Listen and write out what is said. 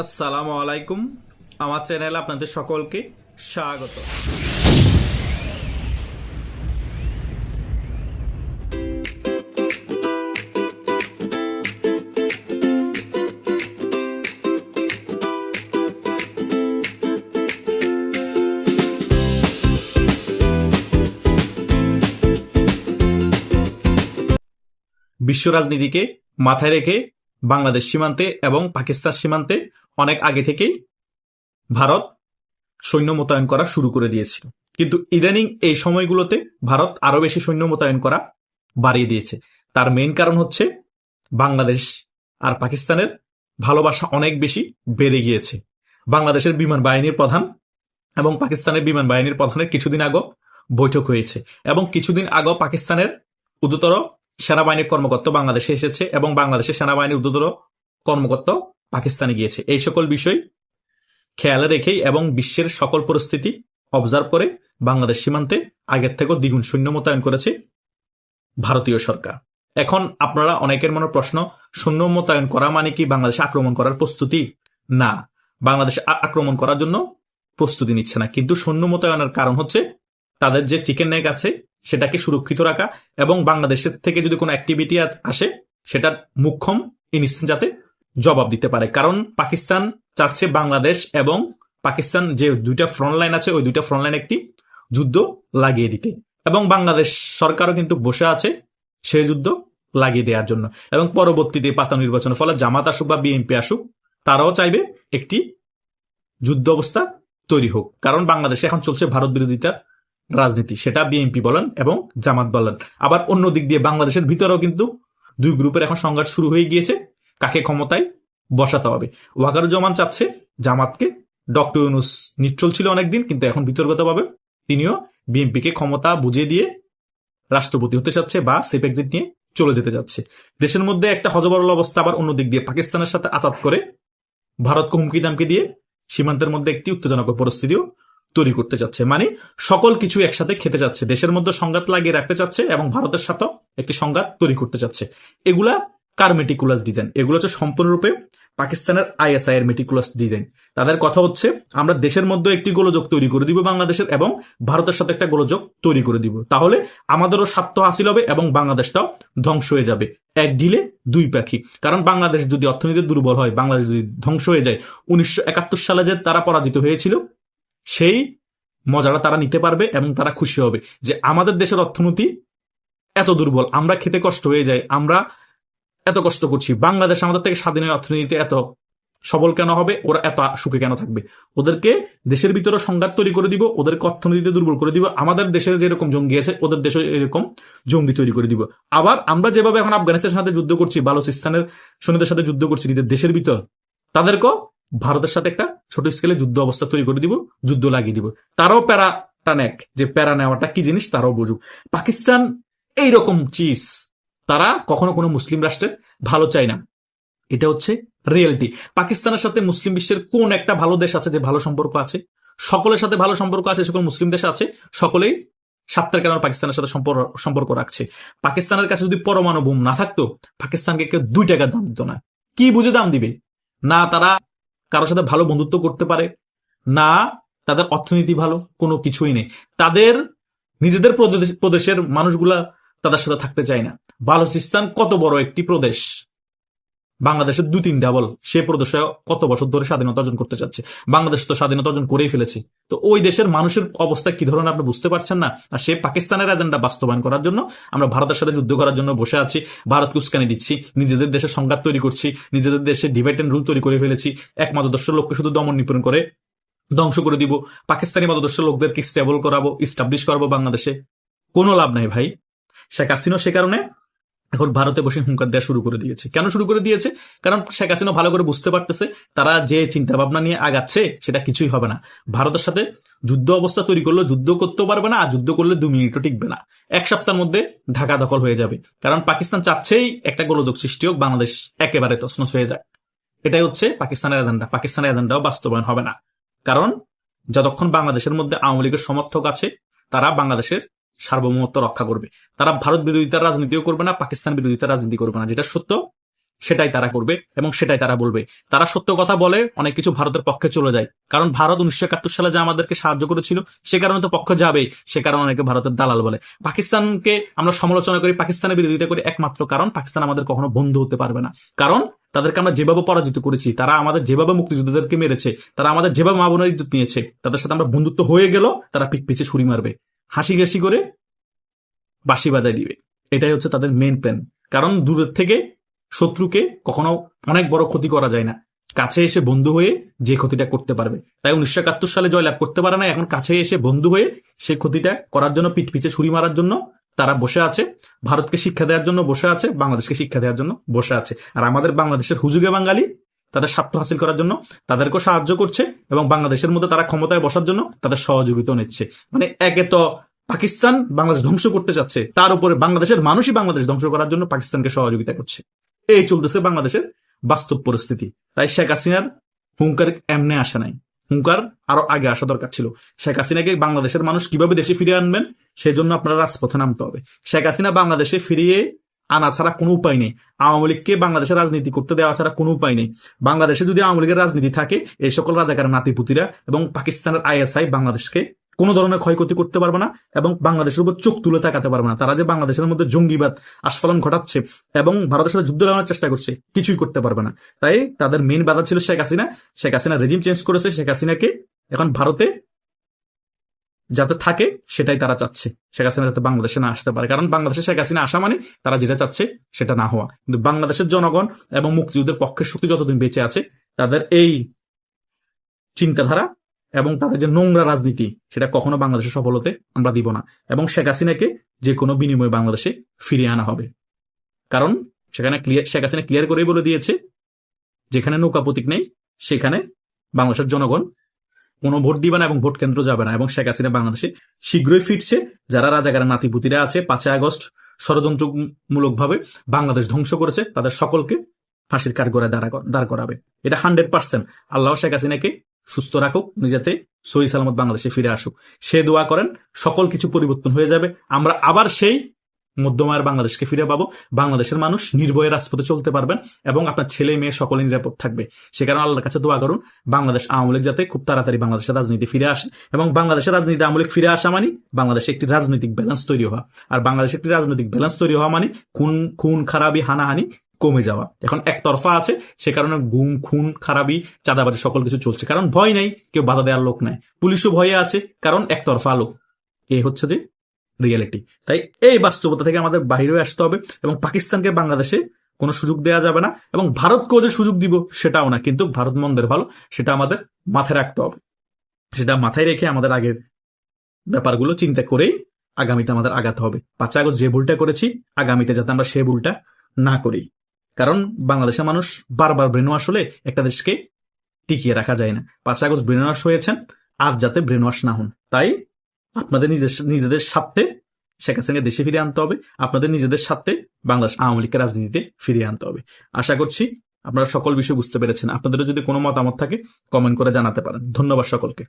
আসসালামু আলাইকুম। আমার চ্যানেলে আপনাদের সকলকে স্বাগত। বিশ্ব রাজনীতিকে মাথায় রেখে বাংলাদেশ সীমান্তে এবং পাকিস্তান সীমান্তে অনেক আগে থেকেই ভারত সৈন্য মোতায়েন করা শুরু করে দিয়েছিল। কিন্তু ইদানিং এই সময়গুলোতে ভারত আরও বেশি সৈন্য মোতায়েন করা বাড়িয়ে দিয়েছে। তার মেইন কারণ হচ্ছে বাংলাদেশ আর পাকিস্তানের ভালোবাসা অনেক বেশি বেড়ে গিয়েছে। বাংলাদেশের বিমান বাহিনীর প্রধান এবং পাকিস্তানের বিমান বাহিনীর প্রধানের কিছুদিন আগে বৈঠক হয়েছে এবং কিছুদিন আগে পাকিস্তানের উচ্চতর সেনাবাহিনীর কর্মকর্তা বাংলাদেশে এসেছে এবং বাংলাদেশের সেনাবাহিনীর উচ্চতর কর্মকর্তা পাকিস্তানে গিয়েছে। এই সকল বিষয় খেয়ালে রেখেই এবং বিশ্বের সকল পরিস্থিতি অবজার্ভ করে বাংলাদেশ সীমান্তে আগের থেকেও দ্বিগুণ সৈন্য মোতায়েন করেছে ভারতীয় সরকার। এখন আপনারা অনেকের মনে প্রশ্ন, সৈন্য মোতায়েন করা মানে কি বাংলাদেশে আক্রমণ করার প্রস্তুতি? না, বাংলাদেশে আক্রমণ করার জন্য প্রস্তুতি নিচ্ছে না। কিন্তু সৈন্য মোতায়েনের কারণ হচ্ছে তাদের যে চিকেন নেক আছে, সেটাকে সুরক্ষিত রাখা এবং বাংলাদেশের থেকে যদি কোনো অ্যাক্টিভিটি আসে, সেটার মুখ্যম ইনস্ট্যান্ট যাতে জবাব দিতে পারে। কারণ পাকিস্তান চাচ্ছে বাংলাদেশ এবং পাকিস্তান যে দুইটা ফ্রন্ট লাইন আছে, ওই দুইটা ফ্রন্ট লাইন একটি যুদ্ধ লাগিয়ে দিতে। এবং বাংলাদেশ সরকারও কিন্তু বসে আছে সেই যুদ্ধ লাগিয়ে দেওয়ার জন্য। এবং পরবর্তীতে পাতা নির্বাচনের ফলে জামাত আসুক বা বিএনপি আসুক, তারাও চাইবে একটি যুদ্ধ অবস্থা তৈরি হোক। কারণ বাংলাদেশে এখন চলছে ভারত বিরোধিতার রাজনীতি, সেটা বিএনপি বলেন এবং জামাত বলেন। আবার অন্য দিক দিয়ে বাংলাদেশের ভিতরেও কিন্তু দুই গ্রুপের এখন সংঘাত শুরু হয়ে গিয়েছে, কাকে ক্ষমতায় বসাতে হবে। ওয়াকারুজ্জামান চাচ্ছে জামাতকে, ডক্টর ইউনুস নিশ্চল ছিল অনেকদিন, কিন্তু এখন বিতর্কতভাবে তিনিও বিএনপিকে ক্ষমতা বুঝিয়ে দিয়ে রাষ্ট্রপতি হতে চাচ্ছে বা সেফ এক্সিট নিয়ে চলে যেতে যাচ্ছে। দেশের মধ্যে একটা হজবরল অবস্থা, আবার অন্য দিক দিয়ে পাকিস্তানের সাথে আতাত করে ভারতকে হুমকি দামকে দিয়ে সীমান্তের মধ্যে একটি উত্তেজনক পরিস্থিতিও তৈরি করতে চাচ্ছে মানে সকল কিছু একসাথে খেতে যাচ্ছে। দেশের মধ্যে সংঘাত লাগিয়ে রাখতে চাচ্ছে এবং ভারতের সাথেও একটি সংঘাত তৈরি করতে চাচ্ছে এগুলা কার মেটিকুলাস ডিজাইন এগুলো হচ্ছে সম্পূর্ণরূপে পাকিস্তানের আইএসআই এর মেটিকুলাস ডিজাইন তাদের কথা হচ্ছে, আমরা দেশের মধ্যে একটি গোলযোগ তৈরি করে দিব বাংলাদেশের এবং ভারতের সাথে একটা গোলযোগ তৈরি করে দিব। তাহলে আমাদেরও স্বার্থ হাসিল হবে এবং বাংলাদেশটাও ধ্বংস হয়ে যাবে। এক ঢিলে দুই পাখি। কারণ বাংলাদেশ যদি অর্থনীতি দুর্বল হয়, বাংলাদেশ যদি ধ্বংস হয়ে যায়, উনিশশো একাত্তর সালে যে তারা পরাজিত হয়েছিল সেই মজাটা তারা নিতে পারবে এবং তারা খুশি হবে যে আমাদের দেশের অর্থনীতি এত দুর্বল, আমরা খেতে কষ্ট হয়ে যায় আমরা এত কষ্ট করছি, বাংলাদেশ আমাদের থেকে স্বাধীন অর্থনীতিতে এত সবল কেন হবে, ওরা এত সুখে কেন থাকবে? ওদেরকে দেশের ভিতরে সংঘাত তৈরি করে দিব, ওদেরকে অর্থনীতিতে দুর্বল করে দিব, আমাদের দেশের যেরকম জঙ্গি আছে, ওদের দেশে এরকম জঙ্গি তৈরি করে দিব। আবার আমরা যেভাবে এখন আফগানিস্তানের সাথে যুদ্ধ করছি, বালুচিস্তানের সৈন্যদের সাথে যুদ্ধ করছি, নিজের দেশের ভিতর, তাদেরকেও ভারতের সাথে একটা ছোট স্কেলে যুদ্ধ অবস্থা তৈরি করে দিব, যুদ্ধ লাগিয়ে দিব। তারাও প্যারাটা নেক যে প্যারা নেওয়াটা কি জিনিস তারাও বুঝুক। পাকিস্তান এইরকম চিজ তারা কখনো কোনো মুসলিম রাষ্ট্রের ভালো চায় না। এটা হচ্ছে রিয়েলিটি পাকিস্তানের সাথে মুসলিম বিশ্বের কোন একটা ভালো দেশ আছে যে ভালো সম্পর্ক আছে? সকলের সাথে ভালো সম্পর্ক আছে, সকল মুসলিম দেশ আছে, সকলেই স্বার্থের কারণে পাকিস্তানের সাথে সম্পর্ক রাখছে। পাকিস্তানের কাছে যদি পরমাণু বোম না থাকতো, পাকিস্তানকে কেউ দুই টাকার দাম দিত না। কি বুঝে দাম দিবে? না, তারা কারোর সাথে ভালো বন্ধুত্ব করতে পারে। না, তাদের অর্থনীতি ভালো, কোনো কিছুই নেই। তাদের নিজেদের প্রদেশ- প্রদেশের মানুষগুলা তাদের সাথে থাকতে চায় না। বালুচিস্তান কত বড় একটি প্রদেশ। বাংলাদেশের দু তিন ডাবল সে প্রদেশে কত বছর ধরে স্বাধীনতা অর্জন করতে চাচ্ছে? বাংলাদেশ তো স্বাধীনতা অর্জন করেই ফেলেছে। তো ওই দেশের মানুষের অবস্থা কি ধরনের আপনি বুঝতে পারছেন না? আর সে পাকিস্তানের এজেন্ডা বাস্তবায়ন করার জন্য আমরা ভারতের সাথে যুদ্ধ করার জন্য বসে আছি, ভারতকে উস্কানি দিচ্ছি, নিজেদের দেশে সংঘাত তৈরি করছি, নিজেদের দেশে ডিভাইড এন্ড রুল তৈরি করে ফেলেছি, এক মতদর্শ লোককে শুধু দমন নিপীড়ন করে ধ্বংস করে দিব, পাকিস্তানি মতদর্শ লোকদেরকে স্টেবল করাবো ইস্টাবলিশ করাবো বাংলাদেশে। কোনো লাভ নাই ভাই। শেখ হাসিনা সে কারণে এখন ভারতে বসে হুঙ্কার দেওয়া শুরু করে দিয়েছে। কেন শুরু করে দিয়েছে? কারণ শেখ হাসিনা ভালো করে বুঝতে পারতেছে, তারা যে চিন্তা ভাবনা নিয়ে আগাচ্ছে, সেটা কিছুই হবে না। ভারতের সাথে যুদ্ধ অবস্থা তৈরি করলে, যুদ্ধ করতেও পারবে না, আর যুদ্ধ করলে দু মিনিটও টিকবে না। এক সপ্তাহের মধ্যে ঢাকা দখল হয়ে যাবে। কারণ পাকিস্তান চাচ্ছেই একটা গোলযোগ সৃষ্টি হোক, বাংলাদেশ একেবারে তছনছ হয়ে যায় এটাই হচ্ছে পাকিস্তানের এজেন্ডা। পাকিস্তানের এজেন্ডাও বাস্তবায়ন হবে না। কারণ যতক্ষণ বাংলাদেশের মধ্যে আওয়ামী লীগের সমর্থক আছে, তারা বাংলাদেশের সার্বভৌমত্ব রক্ষা করবে। তারা ভারত বিরোধিতার রাজনীতিও করবে না, পাকিস্তান বিরোধিতার রাজনীতি করবে না। যেটা সত্য, সেটাই তারা করবে এবং সেটাই তারা বলবে। তারা সত্য কথা বলে, অনেক কিছু ভারতের পক্ষে চলে যায়। কারণ ভারত উনিশশো একাত্তর সালে যে আমাদেরকে সাহায্য করেছিল, সে কারণে তো পক্ষ যাবে সে কারণে অনেকে ভারতের দালাল বলে। পাকিস্তানকে আমরা সমালোচনা করি, পাকিস্তানের বিরোধিতা করি একমাত্র কারণ পাকিস্তান আমাদের কখনো বন্ধু হতে পারবে না। কারণ তাদেরকে আমরা যেভাবে পরাজিত করেছি, তারা আমাদের যেভাবে মুক্তিযোদ্ধাদেরকে মেরেছে, তারা আমাদের যেভাবে মা বোনের ইজ্জত নিয়েছে, তাদের সাথে আমরা বন্ধুত্ব হয়ে গেল তারা পিক পিছে ছুরি মারবে। হাসি ঘাসি করে বাঁশি বাজায় দিবে। এটাই হচ্ছে তাদের মেন প্ল্যান কারণ দূরের থেকে শত্রুকে কখনো অনেক বড় ক্ষতি করা যায় না। কাছে এসে বন্ধু হয়ে যে ক্ষতিটা করতে পারবে। তাই উনিশশো একাত্তর সালে জয়লাভ করতে পারে না। এখন কাছে এসে বন্ধু হয়ে সেই ক্ষতিটা করার জন্য পিঠ পিছে ছুরি মারার জন্য তারা বসে আছে। ভারতকে শিক্ষা দেওয়ার জন্য বসে আছে। বাংলাদেশকে শিক্ষা দেওয়ার জন্য বসে আছে। আর আমাদের বাংলাদেশের হুজুগে বাঙালি তাদের স্বার্থ হাসিল করার জন্য তাদেরকেও সাহায্য করছে এবং বাংলাদেশের মধ্যে তারা ক্ষমতায় বসার জন্য তাদের সহযোগিতা নিচ্ছে। মানে একে তো পাকিস্তান বাংলাদেশ ধ্বংস করতে যাচ্ছে তার উপরে বাংলাদেশের মানুষই বাংলাদেশ ধ্বংস করার জন্য পাকিস্তানকে সহযোগিতা করছে। এই চলতেছে বাংলাদেশের বাস্তব পরিস্থিতি। তাই শেখ হাসিনার হুঙ্কার এমনে আসে নাই। হুঙ্কার আরও আগে আসা দরকার ছিল। শেখ হাসিনাকে বাংলাদেশের মানুষ কীভাবে দেশে ফিরিয়ে আনবেন, সেজন্য আপনারা রাজপথে নামতে হবে। শেখ হাসিনা বাংলাদেশে ফিরিয়ে আনা ছাড়া কোনো উপায় নেই। আওয়ামী লীগকে বাংলাদেশের রাজনীতি করতে দেওয়া ছাড়া কোনো উপায় নেই। বাংলাদেশে যদি আওয়ামী লীগের রাজনীতি থাকে, এই সকল রাজাকার নাতিপুতিরা এবং পাকিস্তানের আইএসআই বাংলাদেশকে কোনো ধরনের ক্ষয়ক্ষতি করতে পারবে না এবং বাংলাদেশের উপর চোখ তুলে তাকাতে পারবে না। তারা যে বাংলাদেশের মধ্যে জঙ্গিবাদ আস্ফলন ঘটাচ্ছে এবং ভারতের সাথে যুদ্ধ লাগানোর চেষ্টা করছে, কিছুই করতে পারবে না। তাই তাদের মেন বাধা ছিল শেখ হাসিনা। শেখ হাসিনা রেজিম চেঞ্জ করেছে। শেখ হাসিনাকে এখন ভারতে যাতে থাকে, সেটাই তারা চাচ্ছে। শেখ হাসিনা যাতে বাংলাদেশে না আসতে পারে। কারণ বাংলাদেশে শেখ হাসিনা আসা মানে তারা যেটা চাচ্ছে, সেটা না হওয়া। কিন্তু বাংলাদেশের জনগণ এবং মুক্তিযুদ্ধের পক্ষের শক্তি যতদিন বেঁচে আছে, তাদের এই চিন্তাধারা এবং তাদের যে নোংরা রাজনীতি, সেটা কখনো বাংলাদেশে সফল হতে আমরা দিব না। এবং শেখ হাসিনাকে যে কোনো বিনিময়ে বাংলাদেশে ফিরিয়ে আনা হবে। কারণ সেখানে ক্লিয়ার শেখ হাসিনা ক্লিয়ার করেই বলে দিয়েছে, যেখানে নৌকা প্রতীক নেই, সেখানে বাংলাদেশের জনগণ কোনো ভোট দিবে না এবং ভোট কেন্দ্র যাবে না এবং শেখ হাসিনা বাংলাদেশে শীঘ্রই ফিরছে। যারা রাজাগারের নাতিপুতিরা আছে, পাঁচই আগস্ট ষড়যন্ত্রমূলকভাবে বাংলাদেশ ধ্বংস করেছে, তাদের সকলকে ফাঁসির কাঠগড়ায় দাঁড়া দাঁড় করাবে। এটা হান্ড্রেড পার্সেন্ট। আল্লাহ শেখ হাসিনাকে সুস্থ রাখুক, উনি যাতে সহি সালামত বাংলাদেশে ফিরে আসুক। সে দোয়া করেন, সকল কিছু পরিবর্তন হয়ে যাবে। আমরা আবার সেই মধ্যমায়ের বাংলাদেশকে ফিরে পাবো। বাংলাদেশের মানুষ নির্ভয়ে রাজপথে চলতে পারবেন এবং আপনার ছেলে মেয়ে সকলে নিরাপদ থাকবে। সে কারণে আল্লাহর কাছে দোয়া করুন, বাংলাদেশ আওয়ামী লীগ যাতে খুব তাড়াতাড়ি বাংলাদেশের রাজনীতি ফিরে আসে এবং বাংলাদেশের রাজনীতি আওয়ামী লীগ ফিরে আসা মানে বাংলাদেশে একটি রাজনৈতিক ব্যালেন্স তৈরি হওয়া। আর বাংলাদেশে একটি রাজনৈতিক ব্যালেন্স তৈরি হওয়া মানে খুন খুন, খারাপি, হানাহানি কমে যাওয়া। এখন একতরফা আছে, সে কারণে গুম, খুন, খারাপি, চাঁদাবাজি সকল কিছু চলছে। কারণ ভয় নাই, কেউ বাধা দেওয়ার লোক নাই। পুলিশও ভয়ে আছে, কারণ একতরফা লোক। এ হচ্ছে যে রিয়েলিটি তাই এই বাস্তবতা থেকে আমাদের বাহিরে আসতে হবে এবং পাকিস্তানকে বাংলাদেশে কোনো সুযোগ দেওয়া যাবে না এবং ভারতকেও যে সুযোগ দিব সেটাও না। কিন্তু ভারত মন্দের ভালো, সেটা আমাদের মাথায় রাখতে হবে। সেটা মাথায় রেখে আমাদের আগের ব্যাপারগুলো চিন্তা করেই আগামীতে আমাদের আগাতে হবে। পাঁচ আগস্ট যে ভুলটা করেছি, আগামীতে যাতে আমরা সে ভুলটা না করি। কারণ বাংলাদেশের মানুষ বারবার ব্রেন ওয়াশ হলে একটা দেশকে টিকিয়ে রাখা যায় না। পাঁচ আগস্ট ব্রেন ওয়াশ হয়েছেন, আর যাতে ব্রেন ওয়াশ না হন। তাই আপনাদের নিজের নিজেদের স্বার্থে শেখ হাসিনাকে দেশে ফিরিয়ে আনতে হবে। আপনাদের নিজেদের স্বার্থে বাংলাদেশ আওয়ামী লীগের রাজনীতিতে ফিরিয়ে আনতে হবে। আশা করছি আপনারা সকল বিষয় বুঝতে পেরেছেন। আপনাদেরও যদি কোনো মতামত থাকে কমেন্ট করে জানাতে পারেন। ধন্যবাদ সকলকে।